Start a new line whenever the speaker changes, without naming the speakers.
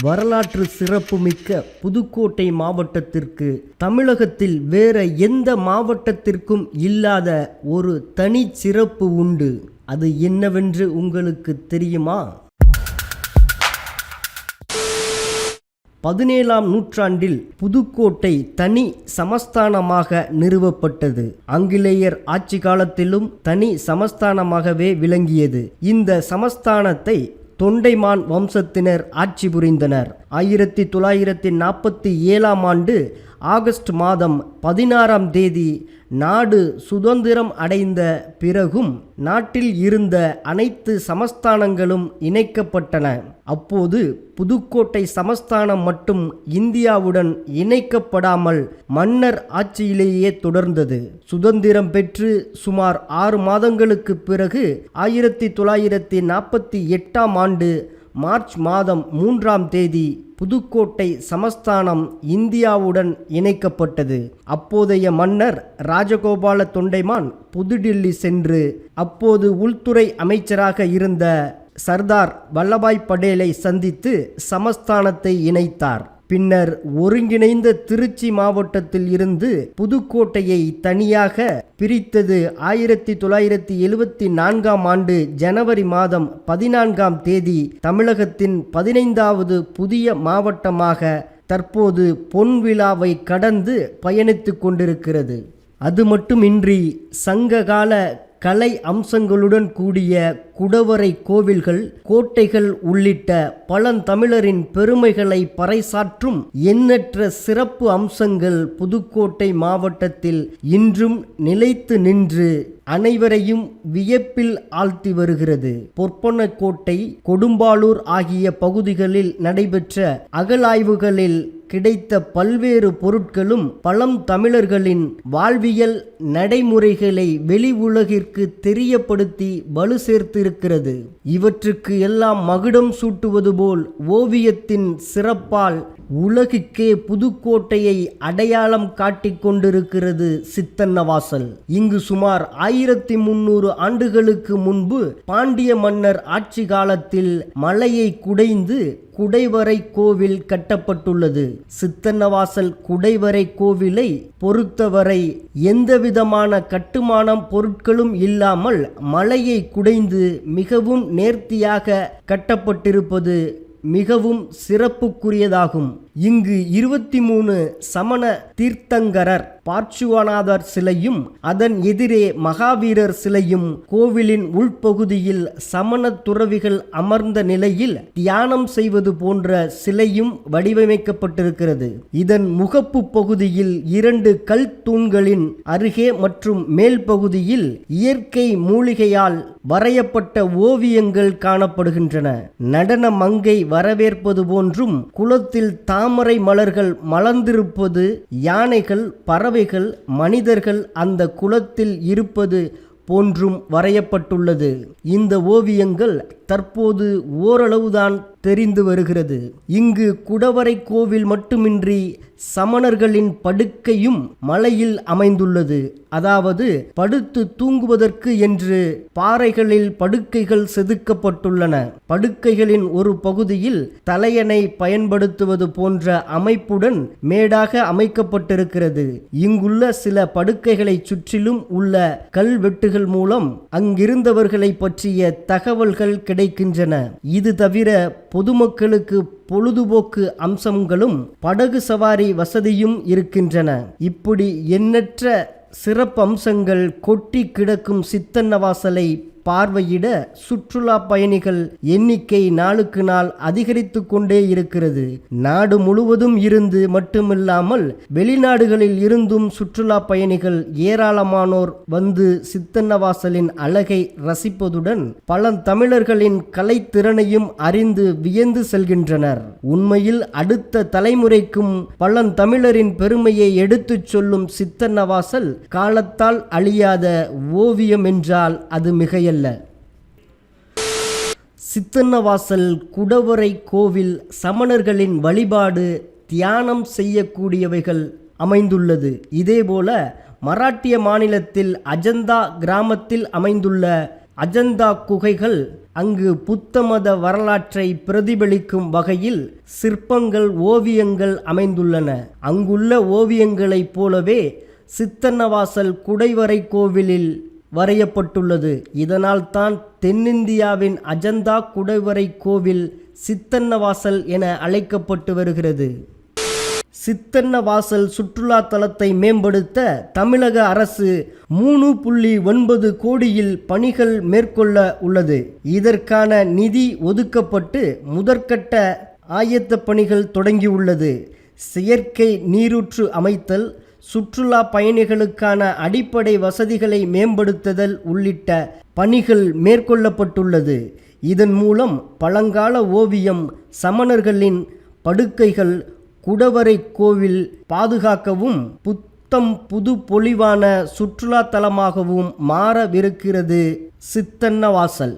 வரலாற்று சிறப்புமிக்க புதுக்கோட்டை மாவட்டத்திற்கு தமிழகத்தில் வேற எந்த மாவட்டத்திற்கும் இல்லாத ஒரு தனி சிறப்பு உண்டு. அது என்னவென்று உங்களுக்கு தெரியுமா? பதினேழாம் நூற்றாண்டில் புதுக்கோட்டை தனி சமஸ்தானமாக நிறுவப்பட்டது. ஆங்கிலேயர் ஆட்சி காலத்திலும் தனி சமஸ்தானமாகவே விளங்கியது. இந்த சமஸ்தானத்தை தொண்டைமான் வம்சத்தினர் ஆட்சி புரிந்தனர். ஆயிரத்தி தொள்ளாயிரத்தி நாற்பத்தி ஏழாம் ஆண்டு ஆகஸ்ட் மாதம் பதினாறாம் தேதி நாடு சுதந்திரம் அடைந்த பிறகும் நாட்டில் இருந்த அனைத்து சமஸ்தானங்களும் இணைக்கப்பட்டன. அப்போது புதுக்கோட்டை சமஸ்தானம் மட்டும் இந்தியாவுடன் இணைக்கப்படாமல் மன்னர் ஆட்சியிலேயே தொடர்ந்தது. சுதந்திரம் பெற்று சுமார் ஆறு மாதங்களுக்கு பிறகு ஆயிரத்தி தொள்ளாயிரத்தி நாற்பத்தி எட்டாம் ஆண்டு மார்ச் மாதம் மூன்றாம் தேதி புதுக்கோட்டை சமஸ்தானம் இந்தியாவுடன் இணைக்கப்பட்டது. அப்போதைய மன்னர் ராஜகோபால தொண்டைமான் புதுடில்லி சென்று அப்போது உள்துறை அமைச்சராக இருந்த சர்தார் வல்லபாய் படேலை சந்தித்து சமஸ்தானத்தை இணைத்தார். பின்னர் ஒருங்கிணைந்த திருச்சி மாவட்டத்தில் இருந்து புதுக்கோட்டையை தனியாக பிரித்தது ஆயிரத்தி தொள்ளாயிரத்தி எழுவத்தி நான்காம் ஆண்டு ஜனவரி மாதம் பதினான்காம் தேதி தமிழகத்தின் பதினைந்தாவது புதிய மாவட்டமாக தற்போது பொன்விழாவை கடந்து பயணித்து கொண்டிருக்கிறது. அது மட்டுமின்றி சங்ககால கலை அம்சங்களுடன் கூடிய குடவரை கோவில்கள் கோட்டைகள் உள்ளிட்ட பழந்தமிழரின் பெருமைகளை பறைசாற்றும் எண்ணற்ற சிறப்பு அம்சங்கள் புதுக்கோட்டை மாவட்டத்தில் இன்றும் நிலைத்து நின்று அனைவரையும் வியப்பில் ஆழ்த்தி வருகிறது. பொற்பனக்கோட்டை கொடும்பாளூர் ஆகிய பகுதிகளில் நடைபெற்ற அகழாய்வுகளில் கிடைத்த பல்வேறு பொருட்களும் பழம் தமிழர்களின் வாழ்வியல் நடைமுறைகளை வெளி உலகிற்கு தெரியப்படுத்தி வலு இருக்கிறது. இவற்றுக்கு எல்லாம் மகுடம் சூட்டுவது போல் ஓவியத்தின் சிறப்பால் உலகுக்கே புதுக்கோட்டையை அடையாளம் காட்டிக் கொண்டிருக்கிறது சித்தன்னவாசல் இங்கு சுமார் ஆயிரத்தி முன்னூறு ஆண்டுகளுக்கு முன்பு பாண்டிய மன்னர் ஆட்சி காலத்தில் மலையை குடைந்து குடைவரை கோவில் கட்டப்பட்டுள்ளது. சித்தன்னவாசல் குடைவரை கோவிலை பொறுத்தவரை எந்தவிதமான கட்டுமானம் பொருட்களும் இல்லாமல் மலையை குடைந்து மிகவும் நேர்த்தியாக கட்டப்பட்டிருப்பது மிகவும் சிறப்புக்குரியதாகும். இங்கு இருபத்தி மூணு சமண தீர்த்தங்கரர். பார்ச்சுவநாதர் சிலையும் அதன் எதிரே மகாவீரர் சிலையும் கோவிலின் உள்பகுதியில் சமண துறவிகள் அமர்ந்த நிலையில் தியானம் செய்வது போன்ற சிலையும் வடிவமைக்கப்பட்டிருக்கிறது. இதன் முகப்பு பகுதியில் இரண்டு கல் தூண்களின் அருகே மற்றும் மேல் பகுதியில் இயற்கை மூலிகையால் வரையப்பட்ட ஓவியங்கள் காணப்படுகின்றன. நடன மங்கை வரவேற்பது போன்றும் குளத்தில் தாமரை மலர்கள் மலர்ந்திருப்பது யானைகள் பறவைகள் மனிதர்கள் அந்த குளத்தில் இருப்பது போன்றும் வரையப்பட்டுள்ளது. இந்த ஓவியங்கள் தற்போது ஓரளவுதான் தெரிந்து வருகிறது. இங்கு குடவரை கோவில் மட்டுமின்றி சமணர்களின் படுக்கையும் மலையில் அமைந்துள்ளது. அதாவது படுத்து தூங்குவதற்கு என்று பாறைகளில் படுக்கைகள் செதுக்கப்பட்டுள்ளன. படுக்கைகளின் ஒரு பகுதியில் தலையணை பயன்படுத்துவது போன்ற அமைப்புடன் மேடாக அமைக்கப்பட்டிருக்கிறது. இங்குள்ள சில படுக்கைகளை சுற்றிலும் உள்ள கல்வெட்டுகள் மூலம் அங்கிருந்தவர்களை பற்றிய தகவல்கள் கிடைக்கின்றன இது தவிர பொதுமக்களுக்கு பொழுதுபோக்கு அம்சங்களும் படகு சவாரி வசதியும் இருக்கின்றன. இப்படி எண்ணற்ற சிறப்பம்சங்கள் கொட்டி கிடக்கும் சித்தன்னவாசலை பார்வையிட சுற்றுலா பயணிகள் எண்ணிக்கை நாளுக்கு நாள் அதிகரித்து கொண்டே இருக்கிறது. நாடு முழுவதும் இருந்து மட்டுமில்லாமல் வெளிநாடுகளில் இருந்தும் சுற்றுலா பயணிகள் ஏராளமானோர் வந்து சித்தன்னவாசலின் அழகை ரசிப்பதுடன் பல தமிழர்களின் கலைத்திறனையும் அறிந்து வியந்து செல்கின்றனர். உண்மையில் அடுத்த தலைமுறைக்கும் பழந்தமிழரின் பெருமையை எடுத்துச் சொல்லும் சித்தன்னவாசல் காலத்தால் அழியாத ஓவியம் என்றால் அது அல்ல சித்தன்னவாசல் குடவரை கோவில் சமணர்களின் வழிபாடு தியானம் செய்யக்கூடியவைகள் அமைந்துள்ளது. இதேபோல மராட்டிய மாநிலத்தில் அஜந்தா கிராமத்தில் அமைந்துள்ள அஜந்தா குகைகள் அங்கு புத்தமத வரலாற்றை பிரதிபலிக்கும் வகையில் சிற்பங்கள் ஓவியங்கள் அமைந்துள்ளன. அங்குள்ள ஓவியங்களைப் போலவே சித்தன்னவாசல் குடைவரை கோவிலில் வரையப்பட்டுள்ளது. இதனால் தான் தென்னிந்தியாவின் அஜந்தா குடைவரை கோவில் சித்தன்னவாசல் என அழைக்கப்பட்டு வருகிறது. சித்தன்னவாசல் சுற்றுலா தலத்தை மேம்படுத்த தமிழக அரசு மூணு புள்ளி ஒன்பது கோடியில் பணிகள் மேற்கொள்ள உள்ளது. இதற்கான நிதி ஒதுக்கப்பட்டு முதற்கட்ட ஆயத்த பணிகள் தொடங்கியுள்ளது. செயற்கை நீரூற்று அமைத்தல் சுற்றுலா பயணிகளுக்கான அடிப்படை வசதிகளை மேம்படுத்துதல் உள்ளிட்ட பணிகள் மேற்கொள்ளப்பட்டுள்ளது. இதன் மூலம் பழங்கால ஓவியம் சமணர்களின் படுக்கைகள் குடவரை கோவில் பாதுகாக்கவும் புத்தம் புது பொலிவான சுற்றுலா தலமாகவும் மாறவிருக்கிறது சித்தன்னவாசல்